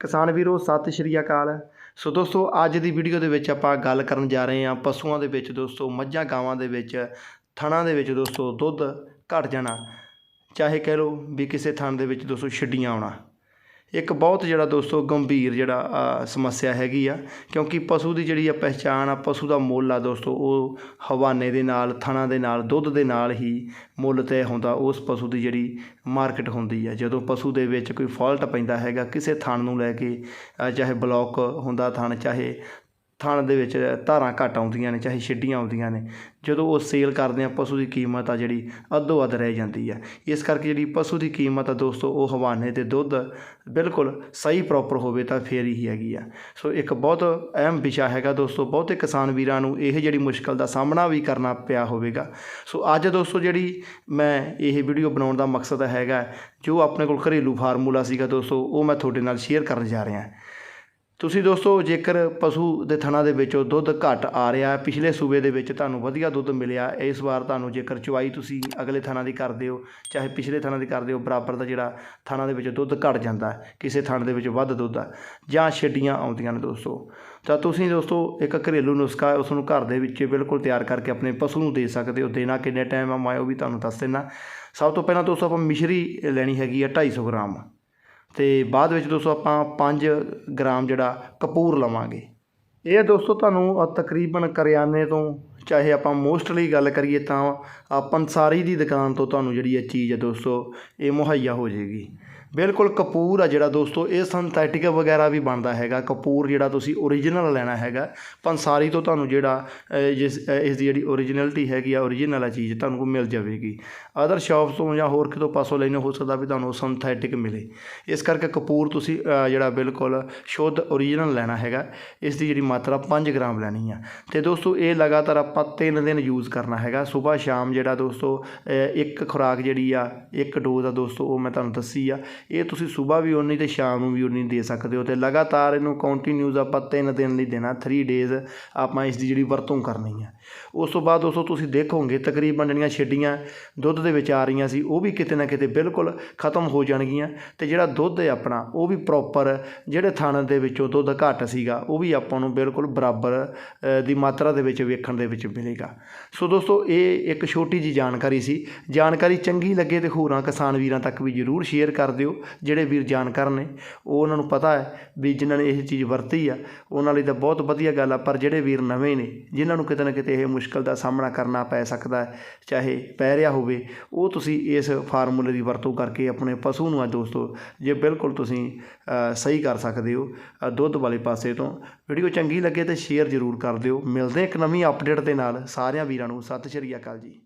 ਕਿਸਾਨ ਵੀਰੋ, ਸਤਿ ਸ਼੍ਰੀ ਅਕਾਲ। ਸੋ ਦੋਸਤੋ, ਅੱਜ ਦੀ ਵੀਡੀਓ ਦੇ ਵਿੱਚ ਆਪਾਂ ਗੱਲ ਕਰਨ ਜਾ ਰਹੇ ਹਾਂ ਪਸ਼ੂਆਂ ਦੇ ਵਿੱਚ ਦੋਸਤੋ, ਮੱਝਾਂ, ਗਾਵਾਂ ਦੇ ਵਿੱਚ, ਥਣਾਂ ਦੇ ਵਿੱਚ ਦੋਸਤੋ, ਦੁੱਧ ਘਟ ਜਾਣਾ। ਚਾਹੇ ਕਹਿ ਲਓ ਵੀ ਕਿਸੇ ਥਣ ਦੇ ਵਿੱਚ ਦੋਸਤੋ, ਛਿੱਡੀਆਂ ਆਉਣਾ। ਇੱਕ ਬਹੁਤ ਜਿਹੜਾ ਦੋਸਤੋ ਗੰਭੀਰ ਜਿਹੜਾ ਸਮੱਸਿਆ ਹੈਗੀ ਆ, ਕਿਉਂਕਿ ਪਸ਼ੂ ਦੀ ਜਿਹੜੀ ਆ ਪਹਿਚਾਣ ਆ, ਪਸ਼ੂ ਦਾ ਮੁੱਲ ਆ ਦੋਸਤੋ, ਉਹ ਹਵਾਨੇ ਦੇ ਨਾਲ, ਥਣਾਂ ਦੇ ਨਾਲ, ਦੁੱਧ ਦੇ ਨਾਲ ਹੀ ਮੁੱਲ ਤੈਅ ਹੁੰਦਾ, ਉਸ ਪਸ਼ੂ ਦੀ ਜਿਹੜੀ ਮਾਰਕੀਟ ਹੁੰਦੀ ਆ। ਜਦੋਂ ਪਸ਼ੂ ਦੇ ਵਿੱਚ ਕੋਈ ਫਾਲਟ ਪੈਂਦਾ ਹੈਗਾ, ਕਿਸੇ ਥਣ ਨੂੰ ਲੈ ਕੇ ਚਾਹੇ ਬਲੌਕ ਹੁੰਦਾ ਥਣ, ਚਾਹੇ ਥਣ ਦੇ ਵਿੱਚ ਧਾਰਾਂ ਘੱਟ ਆਉਂਦੀਆਂ ਨੇ, ਚਾਹੇ ਛਿੱਡੀਆਂ ਆਉਂਦੀਆਂ ਨੇ। ਜਦੋਂ ਉਹ ਸੇਲ ਕਰਦੇ ਆ ਪਸ਼ੂ ਦੀ ਕੀਮਤ ਆ ਜਿਹੜੀ ਅੱਧੋ ਅੱਧ ਰਹਿ ਜਾਂਦੀ ਆ। ਇਸ ਕਰਕੇ ਜਿਹੜੀ ਪਸ਼ੂ ਦੀ ਕੀਮਤ ਆ ਦੋਸਤੋ, ਉਹ ਹਵਾਨੇ ਤੇ ਦੁੱਧ ਬਿਲਕੁਲ ਸਹੀ ਪ੍ਰੋਪਰ ਹੋਵੇ ਤਾਂ ਫੇਰ ਹੀ ਹੈਗੀ ਆ। ਸੋ ਇੱਕ ਬਹੁਤ ਅਹਿਮ ਵਿਸ਼ਾ ਹੈਗਾ ਦੋਸਤੋ, ਬਹੁਤੇ ਕਿਸਾਨ ਵੀਰਾਂ ਨੂੰ ਇਹ ਜਿਹੜੀ ਮੁਸ਼ਕਲ ਦਾ ਸਾਹਮਣਾ ਵੀ ਕਰਨਾ ਪਿਆ ਹੋਵੇਗਾ। ਸੋ ਅੱਜ ਦੋਸਤੋ ਜਿਹੜੀ ਮੈਂ ਇਹ ਵੀਡੀਓ ਬਣਾਉਣ ਦਾ ਮਕਸਦ ਹੈਗਾ, ਜੋ ਆਪਣੇ ਕੋਲ ਘਰੇਲੂ ਫਾਰਮੂਲਾ ਸੀਗਾ ਦੋਸਤੋ, ਉਹ ਮੈਂ ਤੁਹਾਡੇ ਨਾਲ ਸ਼ੇਅਰ ਕਰਨ ਜਾ ਰਿਹਾ। ਤੁਸੀਂ ਦੋਸਤੋ ਜੇਕਰ ਪਸ਼ੂ ਦੇ ਥਣਾ ਦੇ ਵਿੱਚੋਂ ਦੁੱਧ ਘੱਟ ਆ ਰਿਹਾ ਪਿਛਲੇ ਸੂਬੇ ਦੇ ਵਿੱਚ ਤੁਹਾਨੂੰ ਵਧੀਆ ਦੁੱਧ ਮਿਲਿਆ। ਇਸ ਵਾਰ ਤੁਹਾਨੂੰ ਜੇਕਰ ਚੁਆਈ ਤੁਸੀਂ ਅਗਲੇ ਥਣਾ ਦੀ ਕਰਦੇ ਹੋ ਚਾਹੇ ਪਿਛਲੇ ਥਣਾ ਦੀ ਕਰਦੇ ਹੋ ਬਰਾਬਰ ਦਾ ਜਿਹੜਾ ਥਣਾ ਦੇ ਵਿੱਚ ਦੁੱਧ ਘਟ ਜਾਂਦਾ ਕਿਸੇ ਥਣ ਦੇ ਵਿੱਚ ਵੱਧ ਦੁੱਧ ਆ ਜਾਂ ਛੱਡੀਆਂ ਆਉਂਦੀਆਂ ਨੇ ਦੋਸਤੋ। ਤਾਂ ਤੁਸੀਂ ਦੋਸਤੋ ਇੱਕ ਘਰੇਲੂ ਨੁਸਖਾ ਹੈ, ਉਸ ਨੂੰ ਘਰ ਦੇ ਵਿੱਚ ਬਿਲਕੁਲ ਤਿਆਰ ਕਰਕੇ ਆਪਣੇ ਪਸ਼ੂ ਨੂੰ ਦੇ ਸਕਦੇ ਹੋ। ਦੇਣਾ ਕਿੰਨੇ ਟਾਈਮ ਆ ਮੈਂ ਉਹ ਵੀ ਤੁਹਾਨੂੰ ਦੱਸ ਦਿੰਦਾ। ਸਭ ਤੋਂ ਪਹਿਲਾਂ ਦੋਸਤੋ ਆਪਾਂ ਮਿਸ਼ਰੀ ਲੈਣੀ ਹੈਗੀ ਆ 250 ਗ੍ਰਾਮ। ਅਤੇ ਬਾਅਦ ਵਿੱਚ ਦੋਸਤੋ ਆਪਾਂ 5 ਗ੍ਰਾਮ ਜਿਹੜਾ ਕਪੂਰ ਲਵਾਂਗੇ। ਇਹ ਦੋਸਤੋ ਤੁਹਾਨੂੰ ਤਕਰੀਬਨ ਕਰਿਆਨੇ ਤੋਂ ਚਾਹੇ ਆਪਾਂ ਮੋਸਟਲੀ ਗੱਲ ਕਰੀਏ ਤਾਂ ਅ, ਪੰਸਾਰੀ ਦੀ ਦੁਕਾਨ ਤੋਂ ਤੁਹਾਨੂੰ ਜਿਹੜੀ ਇਹ ਚੀਜ਼ ਹੈ ਦੋਸਤੋ ਇਹ ਮੁਹੱਈਆ ਹੋ ਜਾਏਗੀ। ਬਿਲਕੁਲ ਕਪੂਰ ਆ ਜਿਹੜਾ ਦੋਸਤੋ ਇਹ ਸਿੰਥੈਟਿਕ ਵਗੈਰਾ ਵੀ ਬਣਦਾ ਹੈਗਾ। ਕਪੂਰ ਜਿਹੜਾ ਤੁਸੀਂ ਓਰੀਜਨਲ ਲੈਣਾ ਹੈਗਾ ਪੰਸਾਰੀ ਤੋਂ ਤੁਹਾਨੂੰ ਜਿਹੜਾ ਜਿਸ ਇਸ ਦੀ ਜਿਹੜੀ ਓਰੀਜਨਲਿਟੀ ਹੈਗੀ ਆ ਓਰੀਜਨਲ ਆ ਚੀਜ਼ ਤੁਹਾਨੂੰ ਕੋਲ ਮਿਲ ਜਾਵੇਗੀ। ਅਦਰ ਸ਼ਾਪਸ ਤੋਂ ਜਾਂ ਹੋਰ ਕਿਤੋਂ ਪਾਸੋਂ ਲੈਣੇ ਹੋ ਸਕਦਾ ਵੀ ਤੁਹਾਨੂੰ ਸਿੰਥੈਟਿਕ ਮਿਲੇ। ਇਸ ਕਰਕੇ ਕਪੂਰ ਤੁਸੀਂ ਜਿਹੜਾ ਬਿਲਕੁਲ ਸ਼ੁੱਧ ਓਰੀਜਨਲ ਲੈਣਾ ਹੈਗਾ ਇਸ ਦੀ ਜਿਹੜੀ ਮਾਤਰਾ 5 ਗ੍ਰਾਮ ਲੈਣੀ ਆ। ਤੇ ਦੋਸਤੋ ਇਹ ਲਗਾਤਾਰ ਆਪਾਂ ਆਪਾਂ ਤਿੰਨ ਦਿਨ ਯੂਜ਼ ਕਰਨਾ ਹੈਗਾ। ਸਵੇਰ ਸ਼ਾਮ ਜਿਹੜਾ ਦੋਸਤੋ ਇੱਕ ਖੁਰਾਕ ਜਿਹੜੀ ਆ, ਇੱਕ ਡੋਜ਼ ਆ ਦੋਸਤੋ, ਉਹ ਮੈਂ ਤੁਹਾਨੂੰ ਦੱਸੀ ਆ। ਇਹ ਤੁਸੀਂ ਸਵੇਰ ਵੀ ਉਨੀ ਤੇ ਸ਼ਾਮ ਨੂੰ ਵੀ ਉਨੀ ਦੇ ਸਕਦੇ ਹੋ ਤੇ ਲਗਾਤਾਰ ਇਹਨੂੰ ਕੰਟੀਨਿਊਸ ਆਪਾਂ ਤਿੰਨ ਦਿਨ ਲਈ ਦੇਣਾ 3 ਡੇਜ਼ ਆਪਾਂ ਇਸ ਦੀ ਜਿਹੜੀ ਵਰਤੋਂ ਕਰਨੀ ਆ। ਉਸ ਤੋਂ ਬਾਅਦ ਦੋਸਤੋ ਤੁਸੀਂ ਦੇਖੋਗੇ, ਤਕਰੀਬਨ ਜਿਹੜੀਆਂ ਛਿੱਡੀਆਂ ਦੁੱਧ ਦੇ ਵਿੱਚ ਆ ਰਹੀਆਂ ਸੀ, ਉਹ ਵੀ ਕਿਤੇ ਨਾ ਕਿਤੇ ਬਿਲਕੁਲ ਖਤਮ ਹੋ ਜਾਣਗੀਆਂ ਤੇ ਜਿਹੜਾ ਦੁੱਧ ਹੈ ਆਪਣਾ, ਉਹ ਵੀ ਪ੍ਰੋਪਰ ਜਿਹੜੇ ਥਾਣੇ ਦੇ ਵਿੱਚੋਂ ਦੁੱਧ ਘੱਟ ਸੀਗਾ, ਉਹ ਵੀ ਆਪਾਂ ਨੂੰ ਬਿਲਕੁਲ ਬਰਾਬਰ ਦੀ ਮਾਤਰਾ ਦੇ ਵਿੱਚ ਵੇਖਣ ਦੇ ਵਿੱਚ ਮਿਲੇਗਾ। ਸੋ ਦੋਸਤੋ, ਇਹ ਇੱਕ ਛੋਟੀ ਜੀ ਜਾਣਕਾਰੀ ਸੀ। ਜਾਣਕਾਰੀ ਚੰਗੀ ਲੱਗੇ ਤੇ ਹੋਰਾਂ ਕਿਸਾਨ ਵੀਰਾਂ ਤੱਕ ਵੀ ਜਰੂਰ ਸ਼ੇਅਰ ਕਰ ਦਿਓ, ਜਿਹੜੇ ਵੀਰ ਜਾਣਕਾਰ ਨੇ। ਉਹ ਉਹਨਾਂ ਨੂੰ ਪਤਾ ਹੈ ਵੀ ਜਿਨ੍ਹਾਂ ਨੇ ਇਹ ਚੀਜ਼ ਵਰਤੀ ਆ, ਉਹਨਾਂ ਲਈ ਤਾਂ ਬਹੁਤ ਵਧੀਆ ਗੱਲ ਆ, ਪਰ ਜਿਹੜੇ ਵੀਰ ਨਵੇਂ ਨੇ, ਜਿਨ੍ਹਾਂ ਨੂੰ ਕਿਤੇ ਨਾ ਕਿਤੇ ਇਹ ਮੁਸ਼ਕਲ ਦਾ ਸਾਹਮਣਾ ਕਰਨਾ ਪੈ ਸਕਦਾ ਹੈ, ਚਾਹੇ ਪੈ ਰਿਹਾ ਹੋਵੇ, ਉਹ ਤੁਸੀਂ ਇਸ ਫਾਰਮੂਲੇ ਦੀ ਵਰਤੋਂ ਕਰਕੇ ਆਪਣੇ ਪਸ਼ੂ ਨੂੰ ਆ ਦੋਸਤੋ, ਜੇ ਬਿਲਕੁਲ ਤੁਸੀਂ ਸਹੀ ਕਰ ਸਕਦੇ ਹੋ ਦੁੱਧ ਵਾਲੇ ਪਾਸੇ ਤੋਂ। ਵੀਡੀਓ ਚੰਗੀ ਲੱਗੇ ਤੇ ਸ਼ੇਅਰ ਜ਼ਰੂਰ ਕਰ ਦਿਓ। ਮਿਲਦੇ ਇੱਕ ਨਵੀਂ ਅਪਡੇਟ ਦੇ ਨਾਲ ਸਾਰਿਆਂ ਵੀਰਾਂ ਨੂੰ ਸਤਿ ਸ਼੍ਰੀ ਅਕਾਲ ਜੀ।